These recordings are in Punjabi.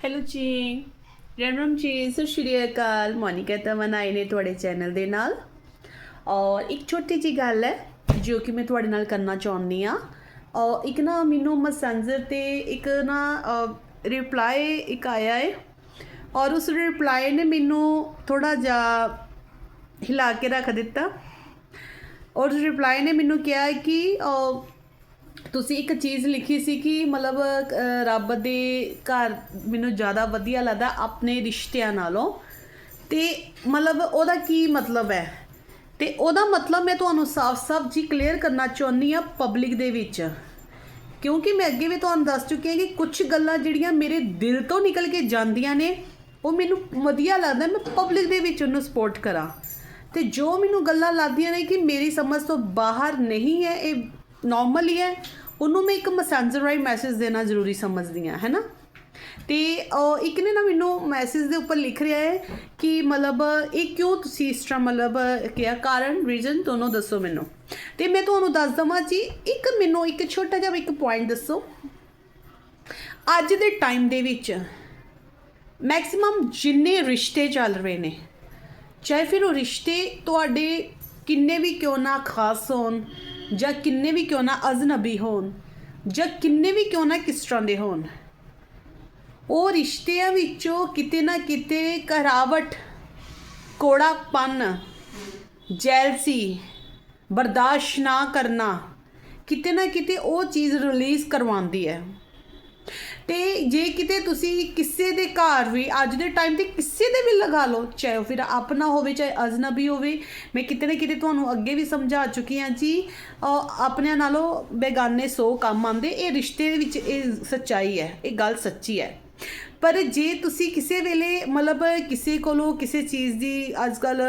ਹੈਲੋ ਜੀ ਰਾਮ ਰਾਮ ਜੀ ਸਤਿ ਸ਼੍ਰੀ ਅਕਾਲ ਮੋਨਿਕਾ ਤਮਨ ਆਏ ਨੇ ਤੁਹਾਡੇ ਚੈਨਲ ਦੇ ਨਾਲ ਔਰ ਇੱਕ ਛੋਟੀ ਜੀ ਗੱਲ ਹੈ ਜੋ ਕਿ ਮੈਂ ਤੁਹਾਡੇ ਨਾਲ ਕਰਨਾ ਚਾਹੁੰਦੀ ਆ ਔਰ ਇੱਕ ਨਾ ਮੈਨੂੰ ਮੈਸੇਂਜਰ ਤੇ ਇੱਕ ਨਾ ਰਿਪਲਾਈ ਇੱਕ ਆਇਆ ਹੈ ਔਰ ਉਸ ਰਿਪਲਾਈ ਨੇ ਮੈਨੂੰ ਥੋੜਾ ਜਿਹਾ ਹਿਲਾ ਕੇ ਰੱਖ ਦਿੱਤਾ ਔਰ ਰਿਪਲਾਈ ਨੇ ਮੈਨੂੰ ਕਿਹਾ ਕਿ ਤੁਸੀਂ ਇੱਕ ਚੀਜ਼ ਲਿਖੀ ਸੀ ਕਿ ਮਤਲਬ ਰੱਬ ਦੇ ਘਰ ਮੈਨੂੰ ਜ਼ਿਆਦਾ ਵਧੀਆ ਲੱਗਦਾ ਆਪਣੇ ਰਿਸ਼ਤਿਆਂ ਨਾਲੋਂ। ਤੇ ਮਤਲਬ ਉਹਦਾ ਕੀ ਮਤਲਬ ਹੈ? ਤੇ ਉਹਦਾ ਮਤਲਬ ਮੈਂ ਤੁਹਾਨੂੰ ਸਾਫ਼-ਸਾਫ਼ ਜੀ ਕਲੀਅਰ ਕਰਨਾ ਚਾਹੁੰਦੀ ਆ ਪਬਲਿਕ ਦੇ ਵਿੱਚ। ਕਿਉਂਕਿ ਮੈਂ ਅੱਗੇ ਵੀ ਤੁਹਾਨੂੰ ਦੱਸ ਚੁੱਕੀ ਹਾਂ ਕਿ ਕੁਝ ਗੱਲਾਂ ਜਿਹੜੀਆਂ ਮੇਰੇ ਦਿਲ ਤੋਂ ਨਿਕਲ ਕੇ ਜਾਂਦੀਆਂ ਨੇ, ਉਹ ਮੈਨੂੰ ਵਧੀਆ ਲੱਗਦਾ, ਮੈਂ ਪਬਲਿਕ ਦੇ ਵਿੱਚ ਉਹਨੂੰ ਸਪੋਰਟ ਕਰਾਂ। ਤੇ ਜੋ ਮੈਨੂੰ ਗੱਲਾਂ ਲੱਗਦੀਆਂ ਨੇ ਕਿ ਮੇਰੀ ਸਮਝ ਤੋਂ ਬਾਹਰ ਨਹੀਂ ਹੈ, ਇਹ ਨਾਰਮਲ ਹੀ ਹੈ। ਉਹਨੂੰ ਮੈਂ ਇੱਕ ਮੈਸੇਂਜਰ ਰਾਈ ਮੈਸੇਜ ਦੇਣਾ ਜ਼ਰੂਰੀ ਸਮਝਦੀ ਹਾਂ, ਹੈ ਨਾ? ਤੇ ਇੱਕ ਨੇ ਨਾ ਮੈਨੂੰ ਮੈਸੇਜ ਦੇ ਉੱਪਰ ਲਿਖ ਰਿਹਾ ਹੈ ਕਿ ਮਤਲਬ, ਇਹ ਕਿਉਂ ਤੁਸੀਂ ਇਸ ਤਰ੍ਹਾਂ ਮਤਲਬ, ਕਿਹਾ? ਕਾਰਨ ਰੀਜ਼ਨ ਦੋਨੋਂ ਦੱਸੋ ਮੈਨੂੰ। ਤੇ ਮੈਂ ਤੁਹਾਨੂੰ ਦੱਸ ਦਵਾਂ ਜੀ, ਇੱਕ ਮੈਨੂੰ ਇੱਕ ਛੋਟਾ ਜਿਹਾ ਇੱਕ ਪੁਆਇੰਟ ਦੱਸੋ। ਅੱਜ ਦੇ ਟਾਈਮ ਦੇ ਵਿੱਚ ਮੈਕਸਿਮਮ ਜਿੰਨੇ ਰਿਸ਼ਤੇ ਚੱਲ ਰਹੇ ਨੇ, ਚਾਹੇ ਫਿਰ ਉਹ ਰਿਸ਼ਤੇ ਤੁਹਾਡੇ ਕਿੰਨੇ ਵੀ ਕਿਉਂ ਨਾ ਖਾਸ ਹੋਣ ਜਾਂ ਕਿੰਨੇ ਵੀ ਕਿਉਂ ਨਾ ਅਜਨਬੀ ਹੋਣ, ਜਾਂ ਕਿੰਨੇ ਵੀ ਕਿਉਂ ਨਾ ਕਿਸ ਤਰ੍ਹਾਂ ਦੇ ਹੋਣ। ਉਹ ਰਿਸ਼ਤਿਆਂ ਵਿੱਚੋਂ ਕਿਤੇ ਨਾ ਕਿਤੇ ਘਰਾਵਟ, ਕੋੜਾਪਨ, ਜੈਲਸੀ ਬਰਦਾਸ਼ਤ ਨਾ ਕਰਨਾ, ਕਿਤੇ ਨਾ ਕਿਤੇ ਉਹ ਚੀਜ਼ ਰਿਲੀਜ਼ ਕਰਵਾਉਂਦੀ ਹੈ। ਤੇ ਜੇ ਕਿਤੇ ਤੁਸੀਂ ਕਿਸੇ ਦੇ ਘਰ ਵੀ, ਅੱਜ ਦੇ ਟਾਈਮ ਤੇ ਕਿਸੇ ਦੇ ਵੀ ਲਗਾ ਲਓ, ਚਾਹੇ ਉਹ ਫਿਰ ਆਪਣਾ ਹੋਵੇ, ਚਾਹੇ ਅਜਨਬੀ ਹੋਵੇ, ਮੈਂ ਕਿਤੇ ਨਾ ਕਿਤੇ ਤੁਹਾਨੂੰ ਅੱਗੇ ਵੀ ਸਮਝਾ ਚੁੱਕੀ ਹਾਂ ਜੀ ਆਪਣਿਆਂ ਨਾਲੋਂ ਬੇਗਾਨੇ ਸੌ ਕੰਮ ਆਉਂਦੇ, ਇਹ ਰਿਸ਼ਤੇ ਵਿੱਚ ਇਹ ਸੱਚਾਈ ਹੈ, ਇਹ ਗੱਲ ਸੱਚੀ ਹੈ। ਪਰ ਜੇ ਤੁਸੀਂ ਕਿਸੇ ਵੇਲੇ ਮਤਲਬ ਕਿਸੇ ਕੋਲੋਂ ਕਿਸੇ ਚੀਜ਼ ਦੀ ਅੱਜ ਕੱਲ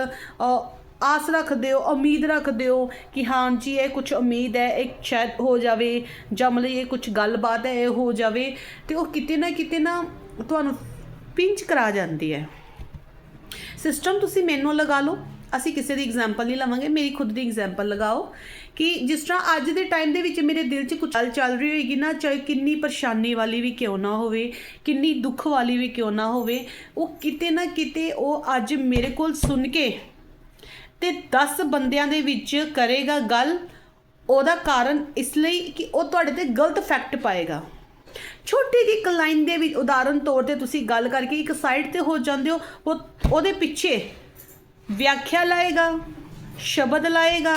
ਆਸ ਰੱਖਦੇ ਹੋ, ਉਮੀਦ ਰੱਖਦੇ ਹੋ ਕਿ ਹਾਂ ਜੀ, ਇਹ ਕੁਝ ਉਮੀਦ ਹੈ, ਇਹ ਸ਼ਾਇਦ ਹੋ ਜਾਵੇ, ਜਾਂ ਮਤਲਬ ਇਹ ਕੁਝ ਗੱਲਬਾਤ ਹੈ, ਇਹ ਹੋ ਜਾਵੇ, ਤੇ ਉਹ ਕਿਤੇ ਨਾ ਕਿਤੇ ਨਾ ਤੁਹਾਨੂੰ ਪਿੰਚ ਕਰਾ ਜਾਂਦੀ ਹੈ। ਸਿਸਟਮ ਤੁਸੀਂ ਮੈਨੂੰ ਲਗਾ ਲਓ, ਅਸੀਂ ਕਿਸੇ ਦੀ ਐਗਜ਼ਾਮਪਲ ਨਹੀਂ ਲਵਾਂਗੇ, ਮੇਰੀ ਖੁਦ ਦੀ ਐਗਜ਼ਾਮਪਲ ਲਗਾਓ, ਕਿ ਜਿਸ ਤਰ੍ਹਾਂ ਅੱਜ ਦੇ ਟਾਈਮ ਦੇ ਵਿੱਚ ਮੇਰੇ ਦਿਲ 'ਚ ਕੁਝ ਚੱਲ ਚੱਲ ਰਹੀ ਹੋਏਗੀ ਨਾ, ਚਾਹੇ ਕਿੰਨੀ ਪਰੇਸ਼ਾਨੀ ਵਾਲੀ ਵੀ ਕਿਉਂ ਨਾ ਹੋਵੇ, ਕਿੰਨੀ ਦੁੱਖ ਵਾਲੀ ਵੀ ਕਿਉਂ ਨਾ ਹੋਵੇ, ਉਹ ਕਿਤੇ ਨਾ ਕਿਤੇ ਉਹ ਅੱਜ ਮੇਰੇ ਕੋਲ ਸੁਣ ਕੇ ਤੇ 10 ਬੰਦਿਆਂ ਦੇ ਵਿੱਚ ਕਰੇਗਾ ਗੱਲ। ਉਹਦਾ ਕਾਰਨ ਇਸ ਲਈ ਕਿ ਉਹ ਤੁਹਾਡੇ ਤੇ ਗਲਤ ਫੈਕਟ ਪਾਏਗਾ। ਛੋਟੀ ਜਿਹੀ ਇੱਕ ਲਾਈਨ ਦੇ ਵਿੱਚ ਉਦਾਹਰਨ ਤੌਰ ਤੇ ਤੁਸੀਂ ਗੱਲ ਕਰਕੇ ਇੱਕ ਸਾਈਡ ਤੇ ਹੋ ਜਾਂਦੇ ਹੋ, ਉਹ ਉਹਦੇ ਪਿੱਛੇ ਵਿਆਖਿਆ ਲਾਏਗਾ, ਸ਼ਬਦ ਲਾਏਗਾ,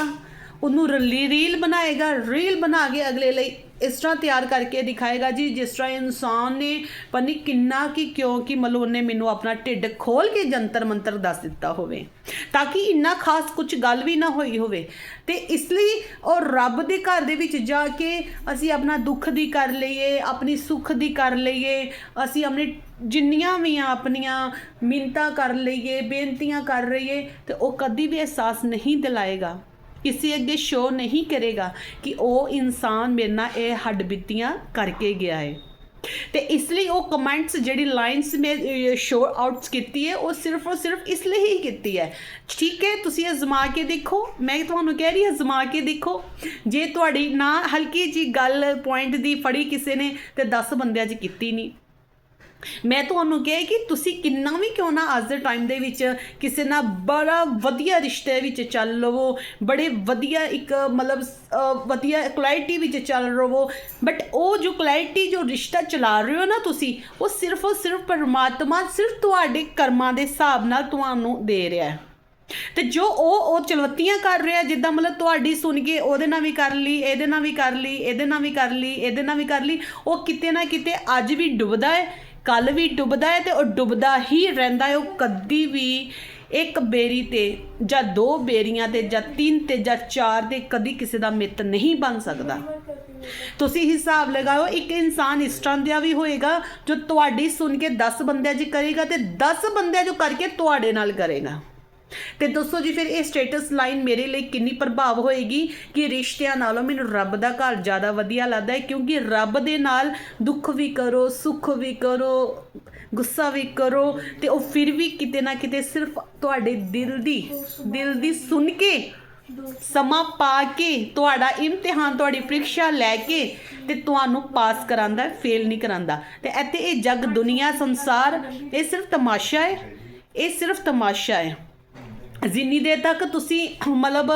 ਉਹਨੂੰ ਰਲੀ ਰੀਲ ਬਣਾਏਗਾ ਰੀਲ ਬਣਾ ਕੇ ਅਗਲੇ ਲਈ ਇਸ ਤਰ੍ਹਾਂ ਤਿਆਰ ਕਰਕੇ ਦਿਖਾਏਗਾ ਜੀ, ਜਿਸ ਤਰ੍ਹਾਂ ਇਨਸਾਨ ਨੇ ਪਨੀ ਕਿੰਨਾ ਕਿ ਕਿਉਂਕਿ ਮਤਲਬ ਉਹਨੇ ਮੈਨੂੰ ਆਪਣਾ ਢਿੱਡ ਖੋਲ ਕੇ ਜੰਤਰ ਮੰਤਰ ਦੱਸ ਦਿੱਤਾ ਹੋਵੇ, ਤਾਂ ਕਿ ਇੰਨਾ ਖਾਸ ਕੁਝ ਗੱਲ ਵੀ ਨਾ ਹੋਈ ਹੋਵੇ। ਤੇ ਇਸ ਲਈ ਉਹ ਰੱਬ ਦੇ ਘਰ ਦੇ ਵਿੱਚ ਜਾ ਕੇ ਅਸੀਂ ਆਪਣਾ ਦੁੱਖ ਦੀ ਕਰ ਲਈਏ, ਆਪਣੀ ਸੁੱਖ ਦੀ ਕਰ ਲਈਏ, ਅਸੀਂ ਆਪਣੇ ਜਿੰਨੀਆਂ ਵੀ ਆ ਆਪਣੀਆਂ ਮਿੰਤਾ ਕਰ ਲਈਏ, ਬੇਨਤੀਆਂ ਕਰ ਰਹੀਏ ਤੇ ਉਹ ਕਦੀ ਵੀ ਅਹਿਸਾਸ ਨਹੀਂ ਦਿਲਾਏਗਾ। ਕਿਸੇ ਅੱਗੇ ਸ਼ੋ ਨਹੀਂ ਕਰੇਗਾ ਕਿ ਉਹ ਇਨਸਾਨ ਮੇਰੇ ਨਾਲ ਇਹ ਹੱਡਬਿੱਤੀਆਂ ਕਰਕੇ ਗਿਆ ਹੈ। ਤੇ ਇਸ ਲਈ ਉਹ ਕਮੈਂਟਸ ਜਿਹੜੀ ਲਾਈਨਸ ਮੈਂ ਸ਼ੋ ਆਊਟਸ ਕੀਤੀ ਹੈ, ਉਹ ਸਿਰਫ ਔਰ ਸਿਰਫ ਇਸ ਲਈ ਹੀ ਕੀਤੀ ਹੈ। ਠੀਕ ਹੈ, ਤੁਸੀਂ ਅਜ਼ਮਾ ਕੇ ਦੇਖੋ। ਮੈਂ ਤੁਹਾਨੂੰ ਕਹਿ ਰਹੀ ਹਾਂ ਅਜ਼ਮਾ ਕੇ ਦੇਖੋ। ਜੇ ਤੁਹਾਡੀ ਨਾ ਹਲਕੀ ਜੀ ਗੱਲ ਪੁਆਇੰਟ ਦੀ ਫੜੀ ਕਿਸੇ ਨੇ, ਤੇ 10 ਬੰਦਿਆਂ 'ਚ ਕੀਤੀ ਨਹੀਂ। ਮੈਂ ਤੁਹਾਨੂੰ ਕਿਹਾ ਕਿ ਤੁਸੀਂ ਕਿੰਨਾ ਵੀ ਕਿਉਂ ਨਾ ਅੱਜ ਦੇ ਟਾਈਮ ਦੇ ਵਿੱਚ ਕਿਸੇ ਨਾਲ ਬੜਾ ਵਧੀਆ ਰਿਸ਼ਤੇ ਵਿੱਚ ਚੱਲ ਲਵੋ, ਬੜੇ ਵਧੀਆ ਇੱਕ ਮਤਲਬ ਵਧੀਆ ਕੁਆਲਿਟੀ ਵਿੱਚ ਚੱਲ ਰਵੋ ਬਟ ਉਹ ਜੋ ਕੁਆਲਿਟੀ ਜੋ ਰਿਸ਼ਤਾ ਚਲਾ ਰਹੇ ਹੋ ਨਾ ਤੁਸੀਂ, ਉਹ ਸਿਰਫ ਔਰ ਸਿਰਫ ਪਰਮਾਤਮਾ ਸਿਰਫ ਤੁਹਾਡੇ ਕਰਮਾਂ ਦੇ ਹਿਸਾਬ ਨਾਲ ਤੁਹਾਨੂੰ ਦੇ ਰਿਹਾ ਹੈ। ਤੇ ਜੋ ਉਹ ਉਹ ਚਲਵਤੀਆਂ ਕਰ ਰਿਹਾ ਜਿੱਦਾਂ ਮਤਲਬ ਤੁਹਾਡੀ ਸੁਣ ਕੇ ਉਹਦੇ ਨਾਲ ਵੀ ਕਰ ਲਈ, ਇਹਦੇ ਨਾਲ ਵੀ ਕਰ ਲਈ, ਇਹਦੇ ਨਾਲ ਵੀ ਕਰ ਲਈ, ਇਹਦੇ ਨਾਲ ਵੀ ਕਰ ਲਈ, ਉਹ ਕਿਤੇ ਨਾ ਕਿਤੇ ਅੱਜ ਵੀ ਡੁੱਬਦਾ ਹੈ। ਕੱਲ ਵੀ ਡੁੱਬਦਾ ਹੈ ਤੇ ਉਹ ਡੁੱਬਦਾ ਹੀ ਰਹਿੰਦਾ ਹੈ। ਉਹ ਕਦੀ ਵੀ ਇੱਕ ਬੇਰੀ ਤੇ ਜਾਂ ਦੋ ਬੇਰੀਆਂ ਤੇ ਜਾਂ ਤਿੰਨ ਤੇ ਜਾਂ ਚਾਰ ਤੇ ਕਦੀ ਕਿਸੇ ਦਾ ਮਿੱਤ ਨਹੀਂ ਬਣ ਸਕਦਾ। ਤੁਸੀਂ ਹਿਸਾਬ ਲਗਾਓ, ਇੱਕ ਇਨਸਾਨ ਇਸ ਤਰ੍ਹਾਂ ਦਾ ਵੀ ਹੋਏਗਾ ਜੋ ਤੁਹਾਡੀ ਸੁਣ ਕੇ 10 ਬੰਦਿਆਂ 'ਚ ਕਰੇਗਾ ਤੇ 10 ਬੰਦਿਆਂ ਜੋ ਕਰਕੇ ਤੁਹਾਡੇ ਨਾਲ ਕਰੇਗਾ। ਤੇ ਦੱਸੋ ਜੀ ਫਿਰ ਇਹ ਸਟੇਟਸ ਲਾਈਨ ਮੇਰੇ ਲਈ ਕਿੰਨੀ ਪ੍ਰਭਾਵ ਹੋਏਗੀ ਕਿ ਰਿਸ਼ਤਿਆਂ ਨਾਲੋਂ ਮੈਨੂੰ ਰੱਬ ਦਾ ਘਰ ਜ਼ਿਆਦਾ ਵਧੀਆ ਲੱਗਦਾ ਹੈ? ਕਿਉਂਕਿ ਰੱਬ ਦੇ ਨਾਲ ਦੁੱਖ ਵੀ ਕਰੋ, ਸੁੱਖ ਵੀ ਕਰੋ, ਗੁੱਸਾ ਵੀ ਕਰੋ ਤੇ ਉਹ ਫਿਰ ਵੀ ਕਿਤੇ ਨਾ ਕਿਤੇ ਸਿਰਫ ਤੁਹਾਡੇ ਦਿਲ ਦੀ ਦਿਲ ਦੀ ਸੁਣ ਕੇ, ਸਮਾਂ ਪਾ ਕੇ, ਤੁਹਾਡਾ ਇਮਤਿਹਾਨ, ਤੁਹਾਡੀ ਪ੍ਰੀਖਿਆ ਲੈ ਕੇ ਤੇ ਤੁਹਾਨੂੰ ਪਾਸ ਕਰਾਂਦਾ ਫੇਲ ਨਹੀਂ ਕਰਾਂਦਾ। ਤੇ ਇੱਥੇ ਇਹ ਜਗ, ਦੁਨੀਆ, ਸੰਸਾਰ, ਇਹ ਸਿਰਫ ਤਮਾਸ਼ਾ ਹੈ, ਇਹ ਸਿਰਫ ਤਮਾਸ਼ਾ ਹੈ। ਜਿੰਨੀ ਦੇਰ ਤੱਕ ਤੁਸੀਂ ਮਤਲਬ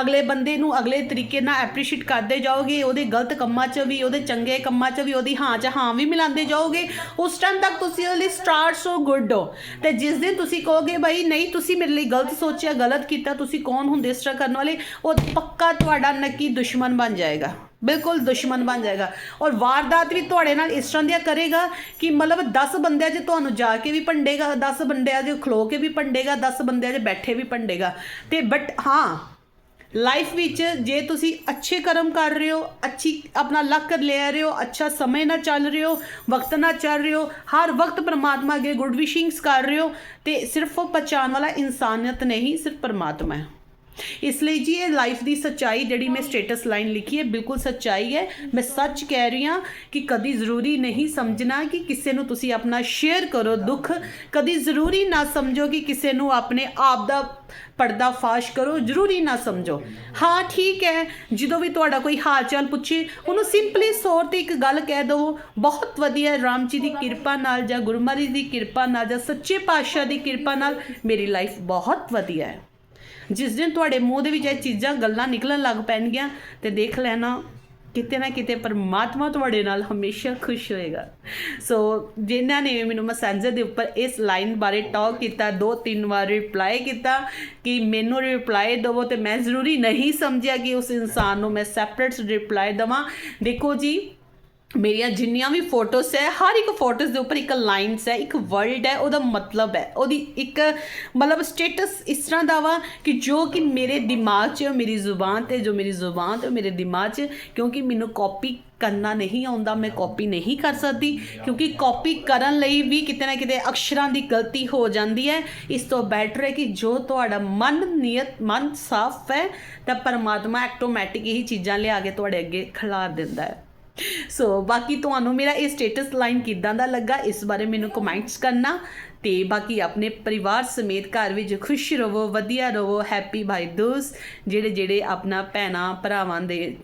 ਅਗਲੇ ਬੰਦੇ ਨੂੰ ਅਗਲੇ ਤਰੀਕੇ ਨਾਲ ਐਪਰੀਸ਼ੀਏਟ ਕਰਦੇ ਜਾਓਗੇ, ਉਹਦੇ ਗਲਤ ਕੰਮਾਂ 'ਚ ਵੀ, ਉਹਦੇ ਚੰਗੇ ਕੰਮਾਂ 'ਚ ਵੀ, ਉਹਦੀ ਹਾਂ 'ਚ ਹਾਂ ਵੀ ਮਿਲਾਉਂਦੇ ਜਾਓਗੇ, ਉਸ ਟਾਈਮ ਤੱਕ ਤੁਸੀਂ ਉਹਦੇ ਲਈ ਸਟਾਰਟ ਸੋ ਗੁੱਡ ਹੋ। ਤੇ ਜਿਸ ਦਿਨ ਤੁਸੀਂ ਕਹੋਗੇ ਬਈ ਨਹੀਂ, ਤੁਸੀਂ ਮੇਰੇ ਲਈ ਗਲਤ ਸੋਚਿਆ, ਗਲਤ ਕੀਤਾ, ਤੁਸੀਂ ਕੌਣ ਹੁੰਦੇ ਇਸ ਤਰ੍ਹਾਂ ਕਰਨ ਵਾਲੇ, ਉਹ ਪੱਕਾ ਤੁਹਾਡਾ ਨੱਕੀ ਦੁਸ਼ਮਣ ਬਣ ਜਾਏਗਾ। ਬਿਲਕੁਲ ਦੁਸ਼ਮਣ ਬਣ ਜਾਏਗਾ। ਔਰ ਵਾਰਦਾਤ ਵੀ ਤੁਹਾਡੇ ਨਾਲ ਇਸ ਤਰ੍ਹਾਂ ਦੀਆਂ ਕਰੇਗਾ ਕਿ ਮਤਲਬ 10 ਬੰਦਿਆਂ 'ਚ ਤੁਹਾਨੂੰ ਜਾ ਕੇ ਵੀ ਭੰਡੇਗਾ 10 ਬੰਦਿਆਂ 'ਚ ਖਲੋ ਕੇ ਵੀ ਭੰਡੇਗਾ 10 ਬੰਦਿਆਂ 'ਚ ਬੈਠੇ ਵੀ ਭੰਡੇਗਾ ਤੇ ਬਟ ਹਾਂ ਲਾਈਫ ਵਿੱਚ ਜੇ ਤੁਸੀਂ ਅੱਛੇ ਕਰਮ ਕਰ ਰਹੇ ਹੋ, ਅੱਛੀ ਆਪਣਾ ਲੱਕ ਲੈ ਰਹੇ ਹੋ, ਅੱਛਾ ਸਮੇਂ ਨਾਲ ਚੱਲ ਰਹੇ ਹੋ, ਵਕਤ ਨਾਲ ਚੱਲ ਰਹੇ ਹੋ, ਹਰ ਵਕਤ ਪਰਮਾਤਮਾ ਅੱਗੇ ਗੁੱਡ ਵਿਸ਼ਿੰਗਸ ਕਰ ਰਹੇ ਹੋ, ਤੇ ਸਿਰਫ ਉਹ ਪਛਾਣ ਵਾਲਾ ਇਨਸਾਨੀਅਤ ਨਹੀਂ, ਸਿਰਫ ਪਰਮਾਤਮਾ ਹੈ। ਇਸ ਲਈ ਜੀ ਇਹ ਲਾਈਫ ਦੀ ਸੱਚਾਈ ਜਿਹੜੀ ਮੈਂ ਸਟੇਟਸ ਲਾਈਨ ਲਿਖੀ ਹੈ, ਬਿਲਕੁਲ ਸੱਚਾਈ ਹੈ। ਮੈਂ ਸੱਚ ਕਹਿ ਰਹੀ ਹਾਂ ਕਿ ਕਦੀ ਜ਼ਰੂਰੀ ਨਹੀਂ ਸਮਝਣਾ ਕਿ ਕਿਸੇ ਨੂੰ ਤੁਸੀਂ ਆਪਣਾ ਸ਼ੇਅਰ ਕਰੋ ਦੁੱਖ। ਕਦੀ ਜ਼ਰੂਰੀ ਨਾ ਸਮਝੋ ਕਿ ਕਿਸੇ ਨੂੰ ਆਪਣੇ ਆਪ ਦਾ ਪਰਦਾ ਫਾਸ਼ ਕਰੋ, ਜ਼ਰੂਰੀ ਨਾ ਸਮਝੋ। ਹਾਂ, ਠੀਕ ਹੈ, ਜਦੋਂ ਵੀ ਤੁਹਾਡਾ ਕੋਈ ਹਾਲ ਚਾਲ ਪੁੱਛੇ, ਉਹਨੂੰ ਸਿੰਪਲੀ ਸੌਰ ਤੇ ਇੱਕ ਗੱਲ ਕਹਿ ਦਿਓ ਬਹੁਤ ਵਧੀਆ ਰਾਮ ਜੀ ਦੀ ਕਿਰਪਾ ਨਾਲ ਜਾਂ ਗੁਰੂ ਮਹਾਰਾਜ ਦੀ ਕਿਰਪਾ ਨਾਲ ਜਾਂ ਸੱਚੇ ਪਾਤਸ਼ਾਹ ਦੀ ਕਿਰਪਾ ਨਾਲ ਮੇਰੀ ਲਾਈਫ ਬਹੁਤ ਵਧੀਆ ਹੈ। ਜਿਸ ਦਿਨ ਤੁਹਾਡੇ ਮੂੰਹ ਦੇ ਵਿੱਚ ਇਹ ਚੀਜ਼ਾਂ, ਗੱਲਾਂ ਨਿਕਲਣ ਲੱਗ ਪੈਣਗੀਆਂ, ਤੇ ਦੇਖ ਲੈਣਾ, ਕਿਤੇ ਨਾ ਕਿਤੇ ਪਰਮਾਤਮਾ ਤੁਹਾਡੇ ਨਾਲ ਹਮੇਸ਼ਾ ਖੁਸ਼ ਹੋਏਗਾ। ਸੋ ਜਿਨ੍ਹਾਂ ਨੇ ਮੈਨੂੰ ਮੈਸੇਂਜਰ ਦੇ ਉੱਪਰ ਇਸ ਲਾਈਨ ਬਾਰੇ ਟਾਕ ਕੀਤਾ, ਦੋ ਤਿੰਨ ਵਾਰ ਰਿਪਲਾਈ ਕੀਤਾ ਕਿ ਮੈਨੂੰ ਰਿਪਲਾਈ ਦੇਵੋ, ਤੇ ਮੈਂ ਜ਼ਰੂਰੀ ਨਹੀਂ ਸਮਝਿਆ ਕਿ ਉਸ ਇਨਸਾਨ ਨੂੰ ਮੈਂ ਸੈਪਰੇਟ ਰਿਪਲਾਈ ਦਵਾਂ। ਦੇਖੋ ਜੀ ਮੇਰੀਆਂ ਜਿੰਨੀਆਂ ਵੀ ਫੋਟੋਸ ਹੈ, ਹਰ ਇੱਕ ਫੋਟੋਸ ਦੇ ਉੱਪਰ ਇੱਕ ਲਾਈਨਸ ਹੈ, ਇੱਕ ਵਰਲਡ ਹੈ, ਉਹਦਾ ਮਤਲਬ ਹੈ। ਉਹਦੀ ਇੱਕ ਮਤਲਬ ਸਟੇਟਸ ਇਸ ਤਰ੍ਹਾਂ ਦਾ ਵਾ ਕਿ ਜੋ ਕਿ ਮੇਰੇ ਦਿਮਾਗ 'ਚ, ਮੇਰੀ ਜ਼ੁਬਾਨ ਤੇ, ਜੋ ਮੇਰੀ ਜ਼ੁਬਾਨ ਤੇ, ਮੇਰੇ ਦਿਮਾਗ 'ਚ, ਕਿਉਂਕਿ ਮੈਨੂੰ ਕਾਪੀ ਕਰਨਾ ਨਹੀਂ ਆਉਂਦਾ, ਮੈਂ ਕਾਪੀ ਨਹੀਂ ਕਰ ਸਕਦੀ, ਕਿਉਂਕਿ ਕਾਪੀ ਕਰਨ ਲਈ ਵੀ ਕਿਤੇ ਨਾ ਕਿਤੇ ਅਕਸ਼ਰਾਂ ਦੀ ਗਲਤੀ ਹੋ ਜਾਂਦੀ ਹੈ। ਇਸ ਤੋਂ ਬੈਟਰ ਹੈ ਕਿ ਜੋ ਤੁਹਾਡਾ ਮਨ ਨੀਅਤ ਮਨ ਸਾਫ਼ ਹੈ, ਤਾਂ ਪਰਮਾਤਮਾ ਆਟੋਮੈਟਿਕ ਇਹੀ ਚੀਜ਼ਾਂ ਲਿਆ ਕੇ ਤੁਹਾਡੇ ਅੱਗੇ ਖਿਲਾਰ ਦਿੰਦਾ ਹੈ। ਸੋ ਬਾਕੀ ਤੁਹਾਨੂੰ ਮੇਰਾ ਇਹ ਸਟੇਟਸ ਲਾਈਨ ਕਿਦਾਂ ਦਾ ਲੱਗਾ, ਇਸ ਬਾਰੇ ਮੈਨੂੰ ਕਮੈਂਟਸ ਕਰਨਾ ਤੇ ਬਾਕੀ ਆਪਣੇ ਪਰਿਵਾਰ ਸਮੇਤ ਘਰ ਵਿੱਚ ਖੁਸ਼ ਰਹੋ, ਵਧੀਆ ਰਹੋ ਹੈਪੀ ਭਾਈ ਦੋਸਤ ਜਿਹੜੇ ਜਿਹੜੇ ਆਪਣਾ ਭੈਣਾਂ ਭਰਾਵਾਂ ਦੇ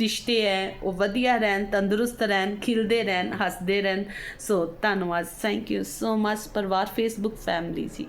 ਰਿਸ਼ਤੇ ਹੈ ਉਹ ਵਧੀਆ ਰਹਿਣ, ਤੰਦਰੁਸਤ ਰਹਿਣ, ਖਿਲਦੇ ਰਹਿਣ, ਹੱਸਦੇ ਰਹਿਣ। ਸੋ ਧੰਨਵਾਦ ਥੈਂਕ ਯੂ ਸੋ ਮਚ ਪਰਿਵਾਰ ਫੇਸਬੁੱਕ ਫੈਮਿਲੀ ਜੀ।